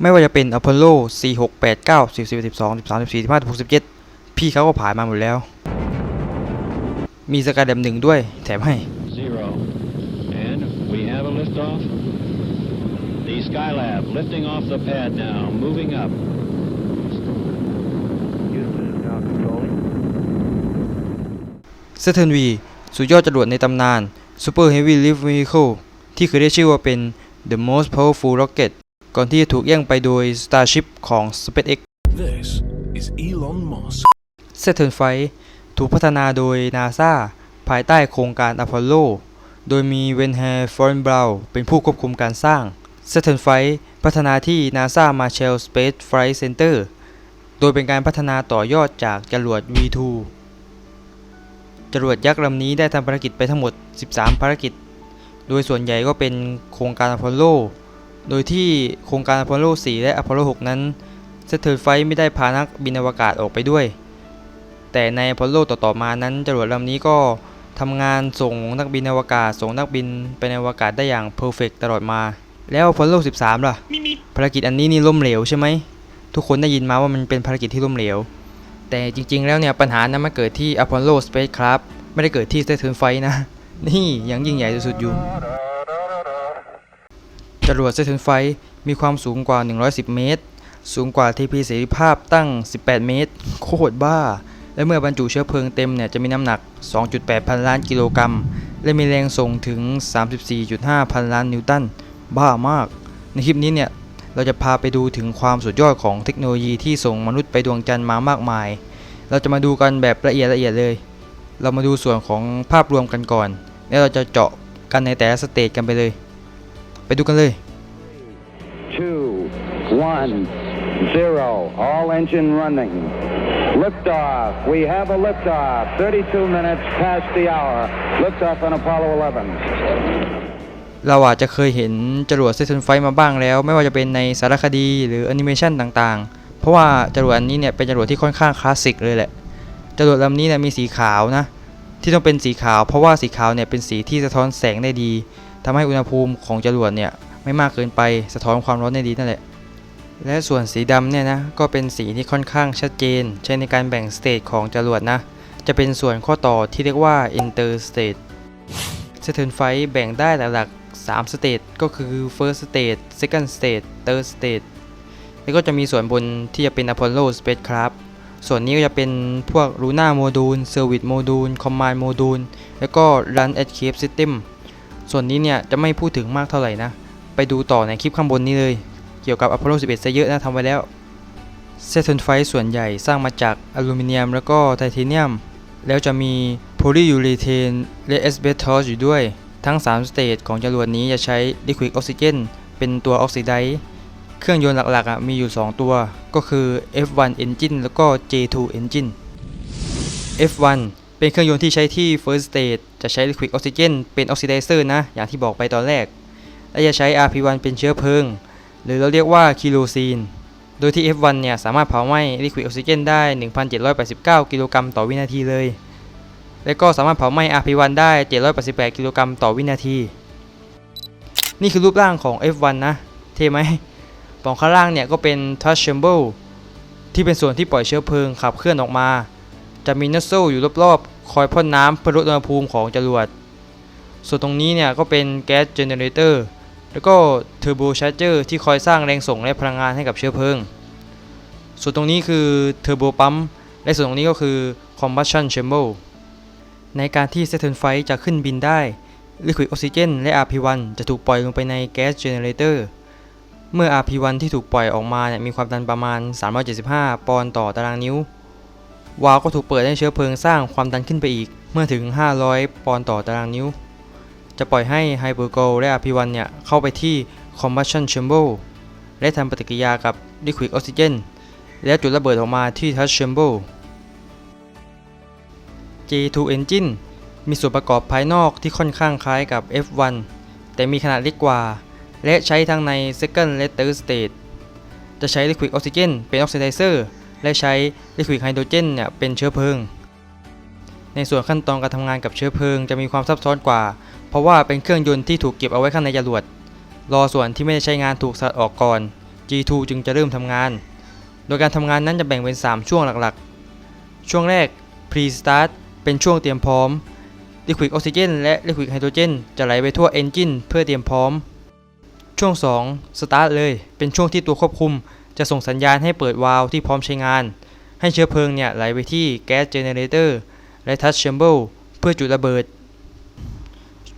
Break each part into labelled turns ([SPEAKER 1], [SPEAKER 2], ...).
[SPEAKER 1] ไม่ว่าจะเป็นอพอลโล 4 6 8 9 10 11 12 13 14 15 16 17 พี่เขาก็ผ่านมาหมดแล้ว มีสกายแดมหนึ่งด้วย แถมให้
[SPEAKER 2] Zero. And we have a liftoff. The Skylab lifting off the pad now, moving up.
[SPEAKER 3] Houston is now controlling.
[SPEAKER 1] เซ t ร์นวีสุดยอดจรวดในตำนาน Super Heavy Lift Vehicle ที่เคยได้ชื่อว่าเป็น The Most Powerful Rocket ก่อนที่จะถูกแย่งไปโดย Starship ของ SpaceX
[SPEAKER 4] This is Elon Musk.
[SPEAKER 1] Saturn V ถูกพัฒนาโดย NASA ภายใต้โครงการ Apollo โดยมีเวนแฮร์ฟอนบราวเป็นผู้ควบคุมการสร้าง Saturn V พัฒนาที่ NASA Marshall Space Flight Center โดยเป็นการพัฒนาต่อยอดจากจรวด V2 จรวดยักษ์ลำนี้ได้ทำภารกิจไปทั้งหมด 13 ภารกิจ โดยส่วนใหญ่ก็เป็นโครงการอพอลโล โดยที่โครงการอพอลโล 4 และอพอลโล 6 นั้นเซเทิร์ไฟไม่ได้พานักบินอวกาศออกไปด้วย แต่ในอพอลโลต่อๆมานั้นจรวดลำนี้ก็ทำงานส่งนักบินอวกาศส่งนักบินไปในอวกาศได้อย่างเพอร์เฟกตลอดมา แล้วอพอลโล 13 ล่ะ ภารกิจอันนี้นี่ล้มเหลวใช่ไหม ทุกคนได้ยินมาว่ามันเป็นภารกิจที่ล้มเหลว แต่จริงๆแล้วเนี่ยปัญหานั้นมาเกิดที่ Apollo Spacecraft ไม่ได้เกิดที่ Saturn V นะ นี่ยังยิ่งใหญ่สุดๆอยู่ จรวด Saturn V มีความสูงกว่า 110 เมตร สูงกว่าทีพีเสรีภาพตั้ง 18 เมตร โคตรบ้า และเมื่อบรรจุเชื้อเพลิงเต็มเนี่ยจะมีน้ำหนัก 2.8 พันล้านกิโลกรัม และมีแรงส่งถึง 34.5 พันล้านนิวตัน บ้ามาก ในคลิปนี้เนี่ยเราจะพาไปดูถึงความสุดยอดของเทคโนโลยีที่ส่งมนุษย์ไปดวงจันทร์มามากมาย เราจะมาดูกันแบบละเอียดละเอียดเลย เรามาดูส่วนของภาพรวมกันก่อน แล้วเราจะเจาะกันในแต่ละสเตจกันไปเลย ไปดูกันเลย
[SPEAKER 3] Two, one, zero. All engine running. Liftoff. We have a liftoff. 32 minutes past the hour. Liftoff on Apollo 11.
[SPEAKER 1] เราอาจจะเคยเห็นจรวดเซ t นไฟมาบ้างแล้ว ไม่ว่าจะเป็นในสารคดีหรือแอนิเมชันต่างๆ เพราะว่าจรวดอันนี้เนี่ยเป็นจรวดที่ค่อนข้างคลาสสิกเลยแหละจรวดลำนี้เนี่ยมีสีขาวนะที่ต้องเป็นสีขาว เพราะว่าสีขาวเนี่ยเป็นสีที่สะท้อนแสงได้ดี ทำให้อุณหภูมิของจรวดเนี่ยไม่มากเกินไปสะท้อนความร้อนได้ดีนั่นแหละ และส่วนสีดำเนี่ยนะก็เป็นสีที่ค่อนข้างชัดเจน ใช้ในการแบ่งสเตจของจรวดนะจะเป็นส่วนข้อต่อที่เรียกว่า interstate Saturn V แบ่งได้หลักๆ3 stage ก็คือ first stage second stage third stage แล้วก็จะมีส่วนบนที่จะเป็น Apollo spacecraft ส่วนนี้ก็จะเป็นพวก Luna Module Service Module Command Module แล้วก็ Run Escape System ส่วนนี้เนี่ยจะไม่พูดถึงมากเท่าไหร่นะ ไปดูต่อในคลิปข้างบนนี้เลย เกี่ยวกับ Apollo 11 ซะเยอะนะทำไว้แล้ว Saturn V ส่วนใหญ่สร้างมาจากอลูมิเนียมแล้วก็ไทเทเนียม แล้วจะมีโพลียูรีเทนและเอสเบทอสอยู่ด้วย ทั้ง 3 สเตจของจรวดนี้จะใช้ลิควิดออกซิเจนเป็นตัวออกซิไดซ์เครื่องยนต์หลักๆอะมีอยู่ 2 ตัว ก็คือ F1 Engine แล้วก็ J2 Engine F1 เป็นเครื่องยนต์ที่ใช้ที่ First Stage จะใช้ Liquid Oxygen เป็นออกซิไดเซอร์นะ อย่างที่บอกไปตอนแรก และจะใช้ RP1 เป็นเชื้อเพลิง หรือเราเรียกว่าคิโรซีน โดยที่ F1 เนี่ยสามารถเผาไหม้ Liquid Oxygen ได้ 1,789 กิโลกรัมต่อวินาทีเลย และก็สามารถเผาไหม้ RP1 ได้ 788 กิโลกรัมต่อวินาที นี่คือรูปร่างของ F1 นะ เท่ไหมปล่องข้างล่างเนี่ยก็เป็น touch chamber ที่เป็นส่วนที่ปล่อยเชื้อเพลิงขับเคลื่อนออกมา จะมีนัสโซอยู่รอบๆ คอยพ่นน้ำเพื่อลดอุณหภูมิของจรวด ส่วนตรงนี้เนี่ยก็เป็นแก๊สเจเนเรเตอร์แล้วก็เทอร์โบชาร์เจอร์ที่คอยสร้างแรงส่งและพลังงานให้กับเชื้อเพลิง ส่วนตรงนี้คือเทอร์โบปั๊มและส่วนตรงนี้ก็คือ combustion chamber ในการที่ Saturn V จะขึ้นบินได้ Liquid Oxygen และ RP1 จะถูกปล่อยลงไปใน Gas Generator เมื่อ RP1 ที่ถูกปล่อยออกมาเนี่ยมีความดันประมาณ 375 ปอนด์ต่อตารางนิ้ว วาล์วก็ถูกเปิดให้เชื้อเพลิงสร้างความดันขึ้นไปอีก เมื่อถึง 500 ปอนด์ต่อตารางนิ้ว จะปล่อยให้ Hypergol และ RP1 เนี่ย เข้าไปที่ Combustion Chamber และทำปฏิกิริยากับ Liquid Oxygen แล้วจุดระเบิดออกมาที่ Touch Chamber J2 Engine มีส่วนประกอบภายนอกที่ค่อนข้างคล้ายกับ F1 แต่มีขนาดเล็กกว่า และใช้ทั้งใน Second และ Third Stage จะใช้ Liquid Oxygen เป็น Oxidizer และใช้ Liquid Hydrogen เนี่ยเป็นเชื้อเพลิง ในส่วนขั้นตอนการทำงานกับเชื้อเพลิงจะมีความซับซ้อนกว่า เพราะว่าเป็นเครื่องยนต์ที่ถูกเก็บเอาไว้ข้างในจรวด รอส่วนที่ไม่ได้ใช้งานถูกสัดออกก่อน G2 จึงจะเริ่มทำงาน โดยการทำงานนั้นจะแบ่งเป็น 3 ช่วงหลักๆ ช่วงแรก Pre-Start เป็นช่วงเตรียมพร้อม Liquid Oxygen และ Liquid Hydrogen จะไหลไปทั่ว Engine เพื่อเตรียมพร้อม ช่วง2 Start เลย เป็นช่วงที่ตัวควบคุม จะส่งสัญญาณให้เปิดวาล์วที่พร้อมใช้งาน ให้เชื้อเพลิงเนี่ยไหลไปที่ Gas Generator และ Touch Chamber เพื่อจุดระเบิด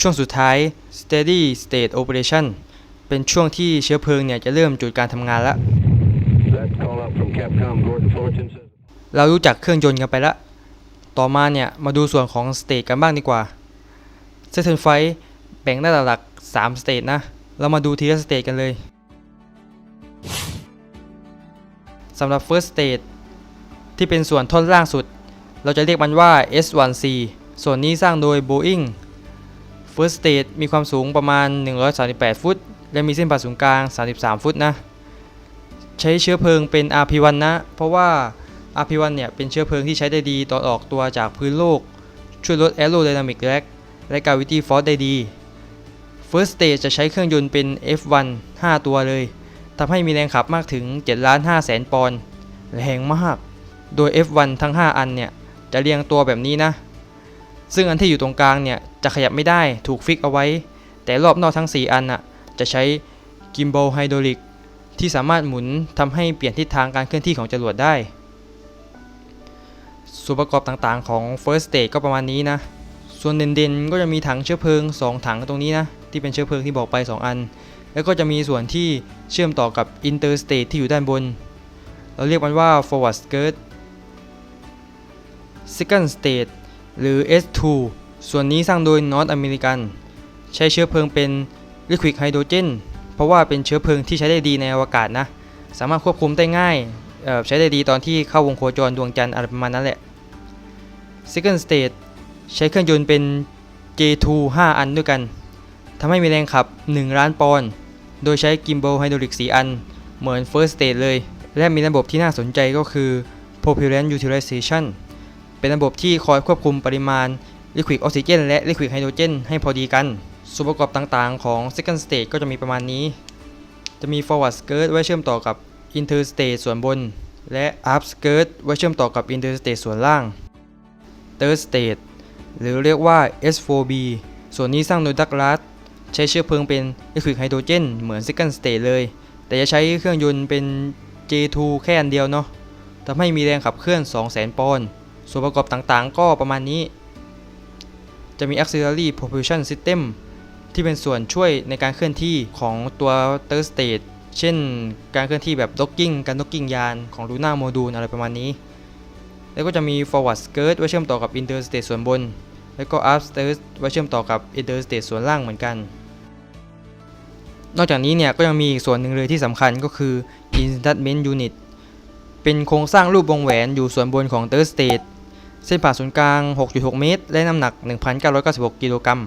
[SPEAKER 1] ช่วงสุดท้าย Steady State Operation เป็นช่วงที่เชื้อเพลิงเนี่ยจะเริ่มจุดการทำงานแล้ว เรารู้จักเครื่องยนต์กันไปแล้วต่อมาเนี่ยมาดูส่วนของสเตจกันบ้างดีกว่า s e t t l e Fight แบ่งได้หลักๆ3สเตจนะ เรามาดูทีละสเตจกันเลย สำหรับ First Stage ที่เป็นส่วนท่อนล่างสุด เราจะเรียกมันว่า S1C ส่วนนี้สร้างโดย Boeing First Stage มีความสูงประมาณ 138 ฟุต และมีเส้นผ่าศูนย์กลาง 33 ฟุตนะ ใช้เชื้อเพลิงเป็น RP1 นะ เพราะว่า RP1 เนี่ยเป็นเชื้อเพลิงที่ใช้ได้ดีตอนออกตัวจากพื้นโลก ช่วยลด aerodynamic drag และ gravity force ได้ดี First Stage จะใช้เครื่องยนต์เป็น F1 5 ตัวเลย ทำให้มีแรงขับมากถึง7ล้าน5แสนปอนด์แรงมาก โดย F1 ทั้ง 5 อันเนี่ย จะเรียงตัวแบบนี้นะ ซึ่งอันที่อยู่ตรงกลางเนี่ย จะขยับไม่ได้ถูกฟิกเอาไว้ แต่รอบนอกทั้ง 4 อันน่ะ จะใช้ gimbal hydraulic ที่สามารถหมุนทำให้เปลี่ยนทิศทางการเคลื่อนที่ของจรวดได้ ส่วนประกอบต่างๆของ First Stage ก็ประมาณนี้นะ ส่วนเด่นๆ ก็จะมีถังเชื้อเพลิง 2 ถังตรงนี้นะ ที่เป็นเชื้อเพลิงที่บอกไป 2 อัน แล้วก็จะมีส่วนที่เชื่อมต่อกับ Interstate ที่อยู่ด้านบน เราเรียกมันว่า Forward Skirt Second Stage หรือ S2 ส่วนนี้สร้างโดย North American ใช้เชื้อเพลิงเป็น Liquid Hydrogen เพราะว่าเป็นเชื้อเพลิงที่ใช้ได้ดีในอวกาศนะ สามารถควบคุมได้ง่าย ใช้ได้ดีตอนที่เข้าวงโคจรดวงจันทร์อะไรประมาณนั้นแหละ Second Stage ใช้เครื่องยนต์เป็น J2 5 อันด้วยกันทำให้มีแรงขับ 1 ล้านปอนด์ โดยใช้ Gimbal Hydraulic 4อัน เหมือน First Stage เลย และมีระบบที่น่าสนใจก็คือ Propellant Utilization เป็นระบบที่คอยควบคุมปริมาณ Liquid Oxygen และ Liquid Hydrogen ให้พอดีกันส่วนประกอบต่างๆของ Second Stage ก็จะมีประมาณนี้ จะมี forward skirt ไว้เชื่อมต่อกับ interstate ส่วนบน และ up skirt ไว้เชื่อมต่อกับ interstate ส่วนล่าง third state หรือเรียกว่า S4B ส่วนนี้สร้างโดย Douglas ใช้เชื้อเพลิงเป็น liquid hydrogen เหมือน second state เลย แต่จะใช้เครื่องยนต์เป็น J2 แค่อันเดียวเนาะทำให้มีแรงขับเคลื่อน 200,000 ปอนด์ส่วนประกอบต่างๆ ก็ประมาณนี้ จะมี auxiliary propulsion system ที่เป็นส่วนช่วยในการเคลื่อนที่ของตัว third stage เช่นการเคลื่อนที่แบบ docking การ docking ยานของ Luna Module อะไรประมาณนี้ แล้วก็จะมี forward skirt ไว้เชื่อมต่อกับ interstate ส่วนบน แล้วก็ up skirt ไว้เชื่อมต่อกับ interstate ส่วนล่างเหมือนกัน นอกจากนี้เนี่ยก็ยังมีอีกส่วนหนึ่งเลยที่สำคัญก็คือ instrument unit เป็นโครงสร้างรูปวงแหวนอยู่ส่วนบนของ third stage เส้นผ่าศูนย์กลาง 6.6 เมตร และน้ำหนัก 1,996 กิโลกรัม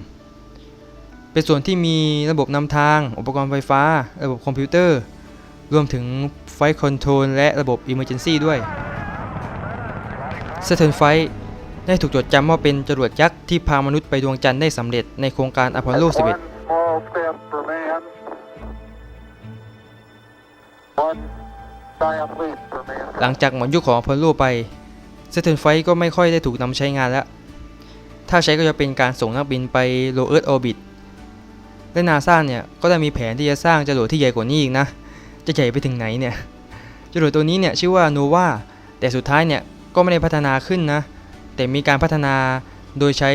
[SPEAKER 1] เป็นส่วนที่มีระบบนำทาง อุปกรณ์ไฟฟ้า ระบบคอมพิวเตอร์ รวมถึงไฟคอนโทรลและระบบ Emergency ด้วย Saturn v ได้ถูกจดจำว่าเป็นจรวดยักษ์ที่พามนุษย์ไปดวงจันทร์ได้สำเร็จในโครงการอพอลโล 11 หลังจากหมดยุคของอพอลโลไป Saturn v ก็ไม่ค่อยได้ถูกนำใช้งานแล้ว ถ้าใช้ก็จะเป็นการส่งนักบินไป Low Earth Orbit และนาซาเนี่ยก็ได้มีแผนที่จะสร้างจรวดที่ใหญ่กว่านี้อีกนะ จะใหญ่ไปถึงไหนเนี่ยจรวดตัวนี้เนี่ยชื่อว่า Nova แต่สุดท้ายเนี่ยก็ไม่ได้พัฒนาขึ้นนะ แต่มีการพัฒนาโดยใช้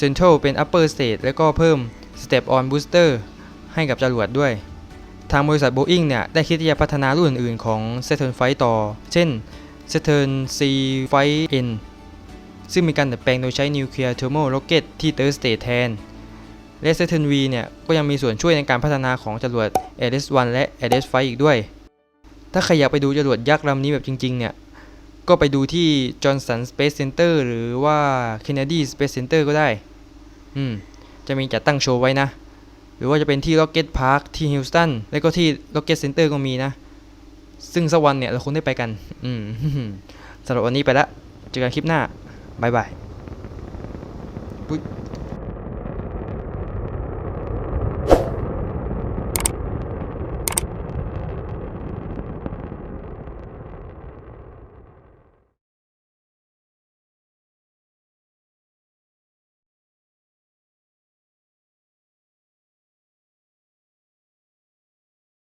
[SPEAKER 1] Central เป็น Upper Stage แล้วก็เพิ่ม Step On Booster ให้กับจรวดด้วย ทางบริษัท Boeing เนี่ยได้คิดที่จะพัฒนารุ่นอื่นๆของ Saturn v ต่อ เช่น Saturn C v N ซึ่งมีการดัดแปลงโดยใช้ Nuclear Thermal Rocket ที่ Third Stage แทน และ Saturn V เนี่ยก็ยังมีส่วนช่วยในการพัฒนาของจรวด Ares-1 และ Ares-5 อีกด้วย ถ้าใครอยากไปดูจรวดยักษ์ลำนี้แบบจริงๆเนี่ยก็ไปดูที่ Johnson Space Center หรือว่า Kennedy Space Center ก็ได้ อืม จะมีจัดตั้งโชว์ไว้นะ หรือว่าจะเป็นที่ Rocket Park ที่ฮิลสตันแล้วก็ที่ Rocket Center ก็มีนะ ซึ่งสักวันเนี่ยเราคงได้ไปกัน อืมสำหรับวันนี้ไปละเจอกันคลิปหน้าบ๊ายบายอุ๊ย